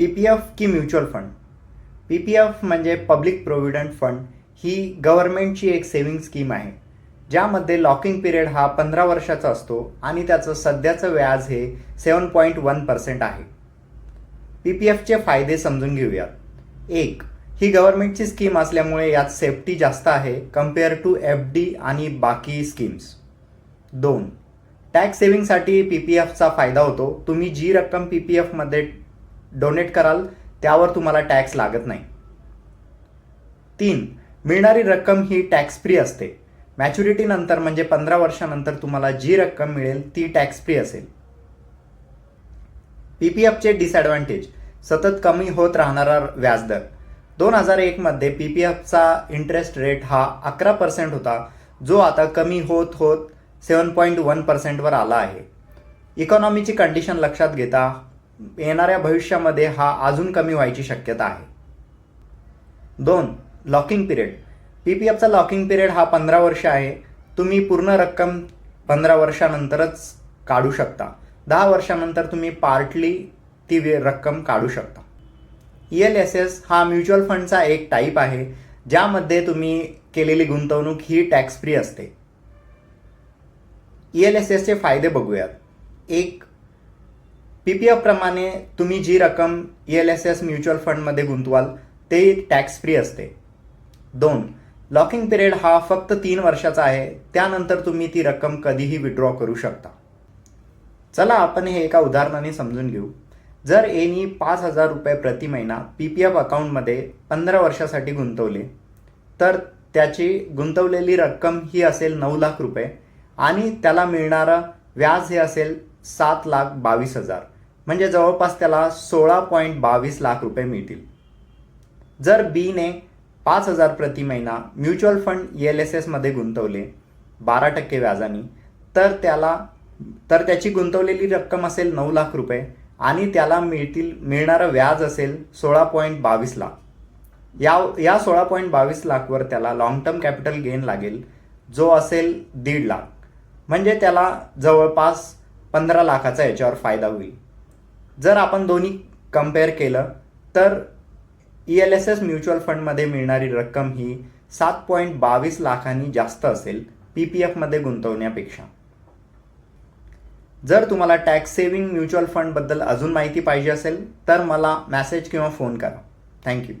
P P F की mutual fund. P P F म्हणजे public provident fund ही गव्हर्नमेंटची एक सेव्हिंग स्कीम आहे ज्यामध्ये लॉकिंग पिरियड हा पंधरा वर्षाचा असतो आणि त्याचं सध्याचं व्याज हे सेवन पॉईंट वन पर्सेंट आहे. पी पी एफचे फायदे समजून घेऊयात. एक ही गव्हर्नमेंटची स्कीम असल्यामुळे यात सेफ्टी जास्त आहे कंपेअर टू एफ डी आणि बाकी स्कीम्स. दोन टॅक्स सेव्हिंगसाठी पी पी एफचा फायदा होतो. तुम्ही जी रक्कम पी पी एफमध्ये डोनेट कराल त्यावर तुम्हाला टॅक्स लागत नाही. तीन मिळणारी रक्कम ही टॅक्स फ्री असते मॅच्युरिटीनंतर म्हणजे पंधरा वर्षानंतर तुम्हाला जी रक्कम मिळेल ती टॅक्स फ्री असेल. पी पी एफचे डिसॲडव्हान्टेज सतत कमी होत राहणारा व्याजदर. दोन हजार एकमध्ये पी पी एफचा इंटरेस्ट रेट हा अकरा पर्सेंट होता जो आता कमी होत होत सेवन पॉईंट वन पर्सेंटवर आला आहे. इकॉनॉमीची कंडिशन लक्षात घेता येणाऱ्या भविष्यामध्ये हा अजून कमी व्हायची शक्यता आहे. दोन लॉकिंग पिरियड. पी पी एफचा लॉकिंग पिरियड हा पंधरा वर्ष आहे. तुम्ही पूर्ण रक्कम पंधरा वर्षानंतरच काढू शकता. दहा वर्षानंतर तुम्ही पार्टली ती रक्कम काढू शकता. ई एल एस एस हा म्युच्युअल फंडचा एक टाईप आहे ज्यामध्ये तुम्ही केलेली गुंतवणूक ही टॅक्स फ्री असते. ई एल एस एसचे फायदे बघूयात. एक पी पी एफप्रमाणे तुम्ही जी रक्कम E L S S mutual फंडमध्ये गुंतवाल ते टॅक्स फ्री असते. दोन लॉकिंग पिरियड हा फक्त तीन वर्षाचा आहे त्यानंतर तुम्ही ती रक्कम कधीही विड्रॉ करू शकता. चला आपण हे एका उदाहरणाने समजून घेऊ. जर एनी पाच हजार रुपये प्रति महिना पी पी एफ अकाउंटमध्ये पंधरा वर्षासाठी गुंतवले तर त्याची गुंतवलेली रक्कम ही असेल नऊ लाख रुपये आणि त्याला मिळणारं व्याज हे असेल सात लाख बावीस हजार. म्हणजे जवळपास त्याला सोळा पॉईंट बावीस लाख रुपये मिळतील. जर बीने पाच हजार प्रति महिना म्युच्युअल फंड एल एस एसमध्ये गुंतवले बारा टक्के व्याजाने तर त्याला तर त्याची गुंतवलेली रक्कम असेल नऊ लाख रुपये आणि त्याला मिळतील मिळणारं व्याज असेल सोळा पॉईंट बावीस लाख. या या सोळा पॉईंट बावीस लाखवर त्याला लाँग टर्म कॅपिटल गेन लागेल जो असेल दीड लाख. म्हणजे त्याला जवळपास पंधरा लाखाचा याच्यावर फायदा होईल. जर आपण दोन्ही कंपेअर केलं तर E L S S mutual फंडमध्ये मिळणारी रक्कम ही सात पॉईंट बावीस लाखांनी जास्त असेल पी पी एफमध्ये गुंतवण्यापेक्षा. जर तुम्हाला टॅक्स सेव्हिंग म्युच्युअल फंडबद्दल अजून माहिती पाहिजे असेल तर मला मॅसेज किंवा फोन करा. थँक्यू